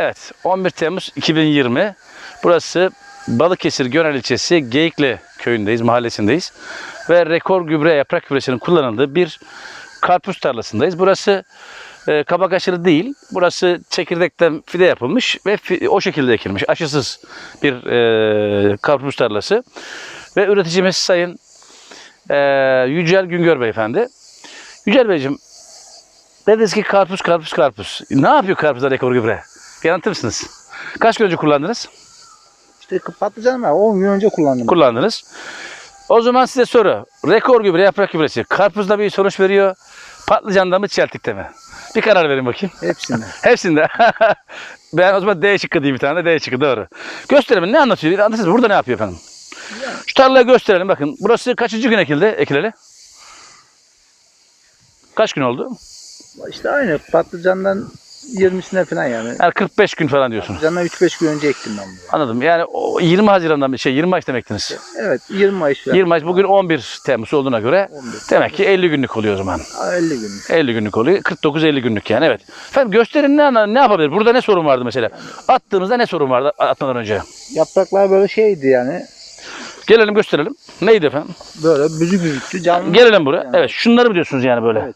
Evet 11 Temmuz 2020. Burası Balıkesir Gönel ilçesi Geyikli köyündeyiz, mahallesindeyiz. Ve rekor gübre yaprak gübresinin kullanıldığı bir karpuz tarlasındayız. Burası e, kabak aşırı değil. Burası çekirdekten fide yapılmış ve fi- o şekilde ekilmiş. Aşısız bir e, karpuz tarlası. Ve üreticimiz Sayın e, Yücel Güngör Beyefendi. Yücel Beyciğim dediniz ki karpuz karpuz karpuz. Ne yapıyor karpuzda rekor gübre? Bir anlatır mısınız? Kaç gün önce kullandınız? İşte patlıcan var. 10 gün önce kullandım. Kullandınız. O zaman size soru. Rekor gübre, yaprak gübresi. Karpuzda bir sonuç veriyor. Patlıcanda mı, çeltikte mi? Bir karar verin bakayım. Hepsinde. Hepsinde. ben o zaman D şıkkı diyeyim bir tane. D şıkkı doğru. Gösterelim. Ne anlatıyor? Anlatırsanız burada ne yapıyor efendim? Şu tarlayı gösterelim. Bakın burası kaçıncı gün ekildi? Ekileli? Kaç gün oldu? işte aynı patlıcandan 20'sine falan yani. Yani 45 gün falan diyorsunuz. Patlıcandan 3-5 gün önce ektim ben bunu. Anladım. Yani o 20 Haziran'dan şey 20 Mayıs'ta mı ektiniz? Evet 20 Mayıs falan. 20 Mayıs bugün 11 Temmuz olduğuna göre 11. demek ki 50 günlük oluyor o zaman. Aa, 50 gün. 50 günlük oluyor. 49-50 günlük yani evet. Efendim gösterin ne, ne yapabilir? Burada ne sorun vardı mesela? Attığımızda ne sorun vardı atmadan önce? Yapraklar böyle şeydi yani. Gelelim gösterelim. Neydi efendim? Böyle büzük büzüktü. Canlı. Gelelim buraya. Yani. Evet şunları mı diyorsunuz yani böyle? Evet.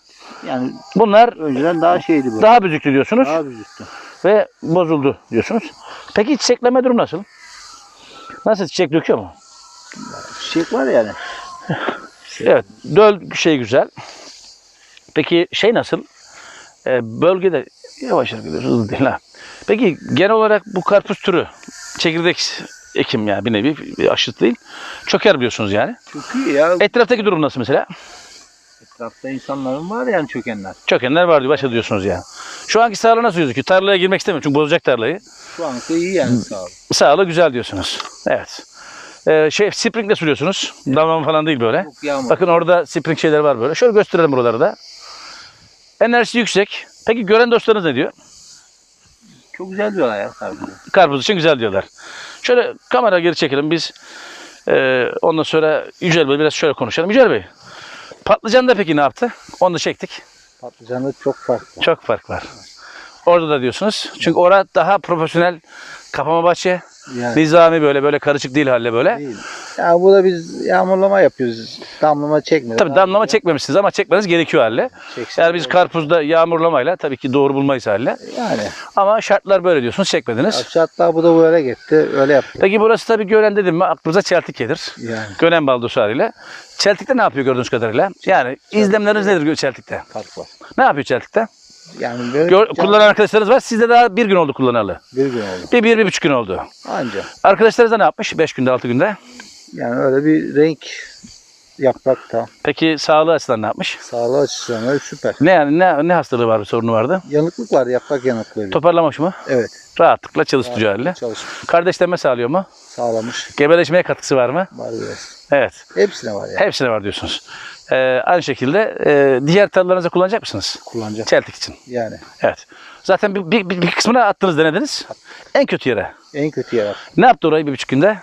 Yani Bunlar önceden daha şeydi bu. daha büzüktü diyorsunuz Daha büzüktü. ve bozuldu diyorsunuz. Peki çiçekleme durum nasıl? Nasıl çiçek döküyor mu? Çiçek var yani. Evet, döl şey güzel. Peki şey nasıl? Ee, bölgede yavaş hareket ediyoruz, hızlı değil ha. Peki genel olarak bu karpuz türü çekirdek ekim yani bir nevi bir aşıt değil. Çöker biliyorsunuz yani. Çok iyi ya. Etraftaki durum nasıl mesela? Etrafta insanların var yani çökenler. Çökenler var diyor, başa diyorsunuz yani. Şu anki sağlığı nasıl gözüküyor? Tarlaya girmek istemiyorum çünkü bozacak tarlayı. Şu anki iyi yani sağ ol. Sağlığı güzel diyorsunuz. Evet. Ee, şey sprinkle sürüyorsunuz. Damlama falan değil böyle. Yağmur. Bakın orada spring şeyler var böyle. Şöyle gösterelim buraları da. Enerjisi yüksek. Peki gören dostlarınız ne diyor? Çok güzel diyorlar ya karpuzu. Karpuz için güzel diyorlar. Şöyle kamera geri çekelim biz. Ee, ondan sonra Yücel Bey biraz şöyle konuşalım. Yücel Bey, patlıcan da peki ne yaptı? Onu da çektik. Patlıcanda çok farklı. Çok fark var. Orada da diyorsunuz. Çünkü orada daha profesyonel kapama bahçe. Yani. Nizami böyle böyle karışık değil halle böyle. Değil. Ya burada biz yağmurlama yapıyoruz. Damlama çekmiyoruz. Tabii damlama çekmemişsiniz ama çekmeniz gerekiyor halle. Çeksin. Yani biz karpuzda yağmurlamayla tabii ki doğru bulmayız halle. Yani. Ama şartlar böyle diyorsunuz çekmediniz. Hatta bu da böyle gitti. Öyle yaptı. Peki burası tabii gören dedim mi aklınıza çeltik gelir. Yani. Gönen baldosu haliyle. Çeltikte ne yapıyor gördüğünüz kadarıyla? Yani izlemleriniz nedir çeltikte? Fark var. Ne yapıyor çeltikte? Yani böyle Gör, can- kullanan arkadaşlarınız var. Sizde daha bir gün oldu kullanalı. bir gün oldu. Bir, bir, bir buçuk gün oldu. Anca. Arkadaşlarınız da ne yapmış? Beş günde, altı günde. Yani öyle bir renk yaprakta. Peki sağlığı açısından ne yapmış? Sağlığı açısından öyle süper. Ne yani ne, ne hastalığı vardı, sorunu vardı? Yanıklık var yaprak yanıklığı. Toparlamış mı? Evet. Rahatlıkla çalıştığı haline. Çalışmış. Kardeşlenme sağlıyor mu? Sağlamış. Gebeleşmeye katkısı var mı? Var biraz. Evet. Hepsine var yani. Hepsine var diyorsunuz. Ee, aynı şekilde e, diğer tarlalarınızda kullanacak mısınız? Kullanacak. Çeltik için. Yani. Evet. Zaten bir, bir, bir, kısmını attınız denediniz. En kötü yere. En kötü yer. Ne yaptı orayı bir buçuk günde?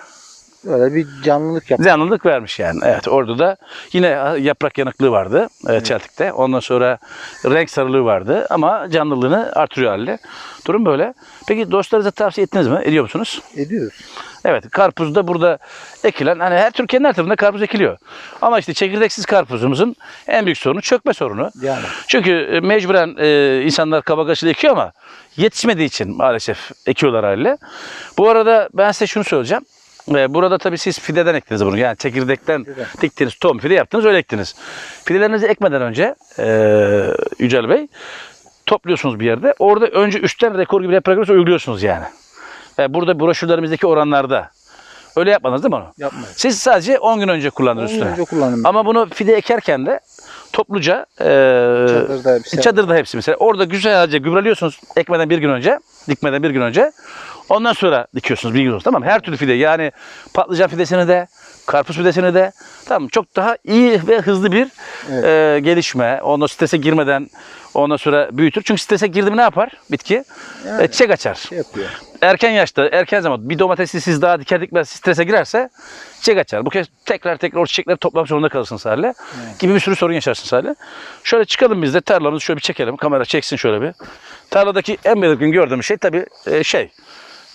Öyle bir canlılık yaptı. Canlılık vermiş yani. Evet orada da yine yaprak yanıklığı vardı e, çeltikte. Ondan sonra renk sarılığı vardı ama canlılığını artırıyor haliyle. Durum böyle. Peki dostlarınıza tavsiye ettiniz mi? Ediyor musunuz? Ediyoruz. Evet karpuz da burada ekilen hani her Türkiye'nin her tarafında karpuz ekiliyor. Ama işte çekirdeksiz karpuzumuzun en büyük sorunu çökme sorunu. Yani. Çünkü e, mecburen e, insanlar kabak aşılı ekiyor ama yetişmediği için maalesef ekiyorlar haliyle. Bu arada ben size şunu söyleyeceğim. E, burada tabii siz fideden ektiniz bunu. Yani çekirdekten Fideden. diktiniz, tohum fide yaptınız, öyle ektiniz. Fidelerinizi ekmeden önce e, Yücel Bey topluyorsunuz bir yerde. Orada önce üstten rekor gibi yaprak uyguluyorsunuz yani. E, burada broşürlerimizdeki oranlarda. Öyle yapmadınız değil mi onu? Yapmayız. Siz sadece 10 gün önce kullandınız 10 gün üstüne. önce kullandım. Ama bunu fide ekerken de topluca e, Çadırda hepsi. çadırda hepsi mesela. Orada güzelce gübreliyorsunuz ekmeden bir gün önce, dikmeden bir gün önce. Ondan sonra dikiyorsunuz bilginiz olsun tamam? Her türlü fide yani patlıcan fidesini de, karpuz fidesini de tamam çok daha iyi ve hızlı bir Evet. e, gelişme. Ondan strese girmeden ondan sonra büyütür. Çünkü strese girdi mi ne yapar bitki? Yani. E, çiçek açar Şey yapıyor. erken yaşta, erken zaman bir domatesi siz daha diker dikmez strese girerse çiçek açar. Bu kez tekrar tekrar o çiçekleri toplamak zorunda kalırsınız hale. Gibi bir sürü sorun yaşarsınız hale. Şöyle çıkalım biz de tarlamızı şöyle bir çekelim. Kamera çeksin şöyle bir. tarladaki en belirgin gördüğüm şey tabii e, şey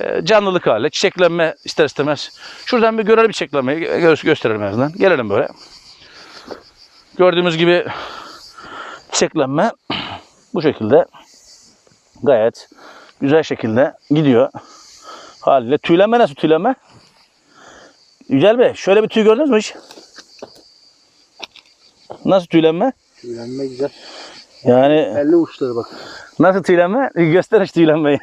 e, canlılık hali, çiçeklenme ister istemez. Şuradan bir görelim çiçeklenmeyi gö- gösterelim en azından. Gelelim böyle. Gördüğümüz gibi çiçeklenme bu şekilde gayet güzel şekilde gidiyor. Haliyle tüylenme nasıl tüylenme? Yücel Bey şöyle bir tüy gördünüz mü hiç? Nasıl tüylenme? Tüylenme güzel. Yani Belli uçları bak. nasıl tüylenme? Göster hiç tüylenmeyi.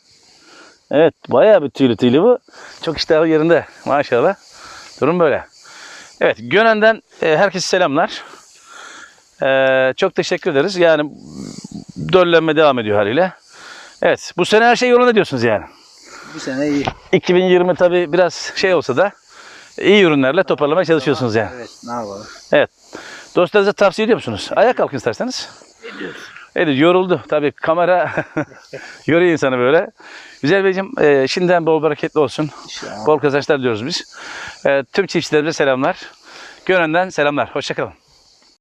evet bayağı bir tüylü tüylü bu. Çok iştahı yerinde maşallah. Durum böyle. Evet Gönen'den e, herkese selamlar. E, çok teşekkür ederiz. Yani döllenme devam ediyor haliyle. Evet bu sene her şey yolunda diyorsunuz yani. Bu sene iyi. 2020 tabii biraz şey olsa da iyi ürünlerle toparlamaya çalışıyorsunuz yani. Evet ne yapalım. Evet. Dostlarınıza tavsiye ediyor musunuz? Ayağa kalkın isterseniz. Ediyoruz. Ediyoruz. Yoruldu. Tabii kamera yoruyor insanı böyle. Güzel Beyciğim e, şimdiden bol bereketli olsun. İnşallah. Bol kazançlar diyoruz biz. E, tüm çiftçilerimize selamlar. Gönen'den selamlar. Hoşçakalın.